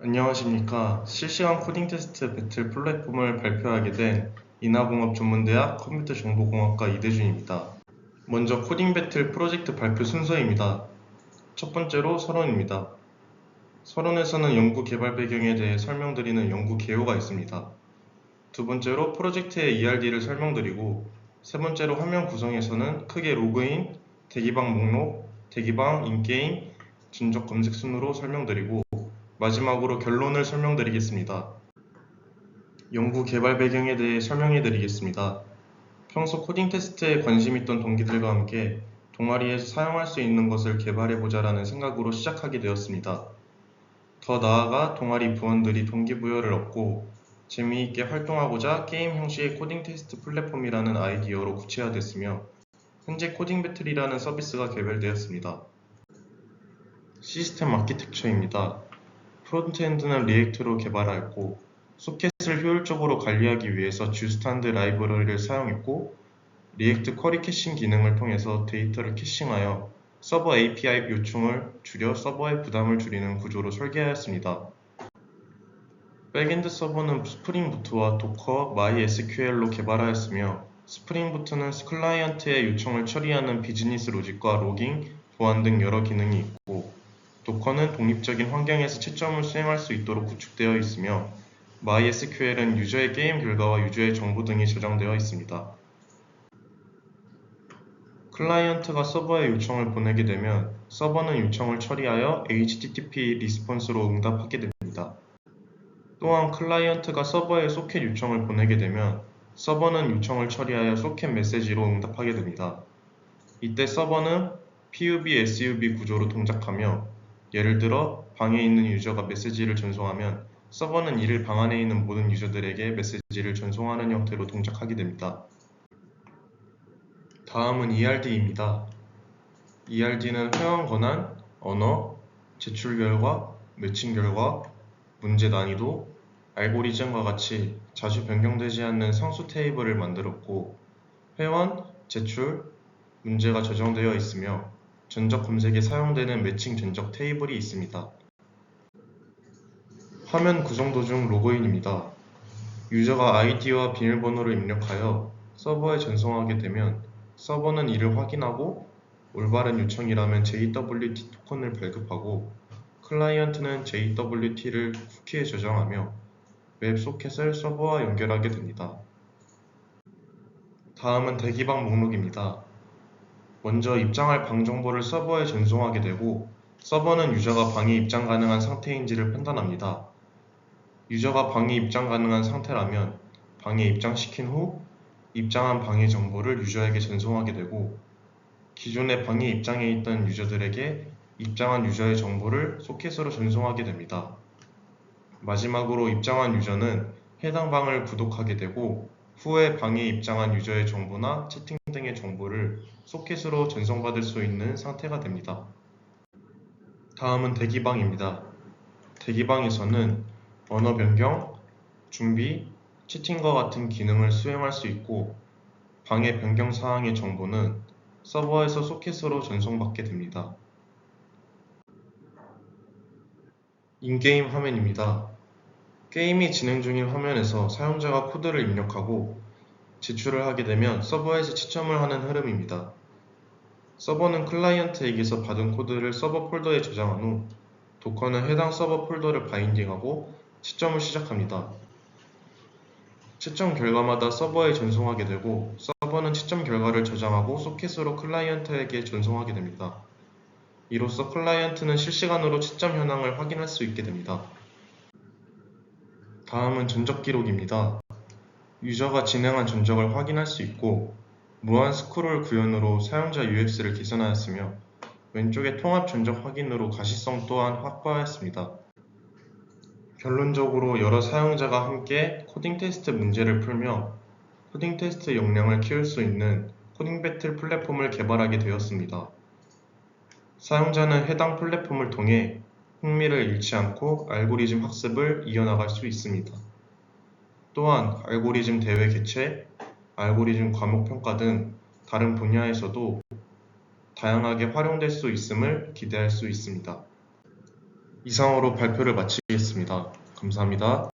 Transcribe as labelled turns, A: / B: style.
A: 안녕하십니까. 실시간 코딩 테스트 배틀 플랫폼을 발표하게 된 인하공업 전문대학 컴퓨터정보공학과 이대준입니다. 먼저 코딩 배틀 프로젝트 발표 순서입니다. 첫 번째로 서론입니다. 서론에서는 연구 개발 배경에 대해 설명드리는 연구 개요가 있습니다. 두 번째로 프로젝트의 ERD를 설명드리고 세 번째로 화면 구성에서는 크게 로그인, 대기방 목록, 대기방, 인게임, 진적 검색 순으로 설명드리고 마지막으로 결론을 설명드리겠습니다. 연구 개발 배경에 대해 설명해 드리겠습니다. 평소 코딩 테스트에 관심 있던 동기들과 함께 동아리에서 사용할 수 있는 것을 개발해 보자라는 생각으로 시작하게 되었습니다. 더 나아가 동아리 부원들이 동기부여를 얻고 재미있게 활동하고자 게임 형식의 코딩 테스트 플랫폼이라는 아이디어로 구체화됐으며 현재 코딩 배틀이라는 서비스가 개발되었습니다. 시스템 아키텍처입니다. 프론트엔드는 리액트로 개발하였고 소켓을 효율적으로 관리하기 위해서 주스탄드 라이브러리를 사용했고 리액트 쿼리 캐싱 기능을 통해서 데이터를 캐싱하여 서버 API 요청을 줄여 서버의 부담을 줄이는 구조로 설계하였습니다. 백엔드 서버는 스프링 부트와 도커, MySQL로 개발하였으며 스프링 부트는 클라이언트의 요청을 처리하는 비즈니스 로직과 로깅, 보안 등 여러 기능이 있고 도커는 독립적인 환경에서 채점을 수행할 수 있도록 구축되어 있으며 MySQL은 유저의 게임 결과와 유저의 정보 등이 저장되어 있습니다. 클라이언트가 서버에 요청을 보내게 되면 서버는 요청을 처리하여 HTTP 리스폰스로 응답하게 됩니다. 또한 클라이언트가 서버에 소켓 요청을 보내게 되면 서버는 요청을 처리하여 소켓 메시지로 응답하게 됩니다. 이때 서버는 PUB, SUB 구조로 동작하며 예를 들어 방에 있는 유저가 메시지를 전송하면 서버는 이를 방 안에 있는 모든 유저들에게 메시지를 전송하는 형태로 동작하게 됩니다. 다음은 ERD입니다. ERD는 회원 권한, 언어, 제출 결과, 매칭 결과, 문제 난이도, 알고리즘과 같이 자주 변경되지 않는 상수 테이블을 만들었고 회원, 제출, 문제가 저장되어 있으며 전적 검색에 사용되는 매칭 전적 테이블이 있습니다. 화면 구성 도중 로그인입니다. 유저가 아이디와 비밀번호를 입력하여 서버에 전송하게 되면 서버는 이를 확인하고 올바른 요청이라면 JWT 토큰을 발급하고 클라이언트는 JWT를 쿠키에 저장하며 웹 소켓을 서버와 연결하게 됩니다. 다음은 대기방 목록입니다. 먼저 입장할 방 정보를 서버에 전송하게 되고 서버는 유저가 방에 입장 가능한 상태인지를 판단합니다. 유저가 방에 입장 가능한 상태라면 방에 입장시킨 후 입장한 방의 정보를 유저에게 전송하게 되고 기존에 방에 입장해 있던 유저들에게 입장한 유저의 정보를 소켓으로 전송하게 됩니다. 마지막으로 입장한 유저는 해당 방을 구독하게 되고 후에 방에 입장한 유저의 정보나 채팅 등의 정보를 소켓으로 전송받을 수 있는 상태가 됩니다. 다음은 대기방입니다. 대기방에서는 언어 변경, 준비, 채팅과 같은 기능을 수행할 수 있고 방의 변경 사항의 정보는 서버에서 소켓으로 전송받게 됩니다. 인게임 화면입니다. 게임이 진행 중인 화면에서 사용자가 코드를 입력하고 제출을 하게 되면 서버에서 채점을 하는 흐름입니다. 서버는 클라이언트에게서 받은 코드를 서버 폴더에 저장한 후 도커는 해당 서버 폴더를 바인딩하고 채점을 시작합니다. 채점 결과마다 서버에 전송하게 되고 서버는 채점 결과를 저장하고 소켓으로 클라이언트에게 전송하게 됩니다. 이로써 클라이언트는 실시간으로 채점 현황을 확인할 수 있게 됩니다. 다음은 전적 기록입니다. 유저가 진행한 전적을 확인할 수 있고 무한 스크롤 구현으로 사용자 UX를 개선하였으며 왼쪽의 통합 전적 확인으로 가시성 또한 확보하였습니다. 결론적으로 여러 사용자가 함께 코딩 테스트 문제를 풀며 코딩 테스트 역량을 키울 수 있는 코딩 배틀 플랫폼을 개발하게 되었습니다. 사용자는 해당 플랫폼을 통해 흥미를 잃지 않고 알고리즘 학습을 이어나갈 수 있습니다. 또한 알고리즘 대회 개최, 알고리즘 과목 평가 등 다른 분야에서도 다양하게 활용될 수 있음을 기대할 수 있습니다. 이상으로 발표를 마치겠습니다. 감사합니다.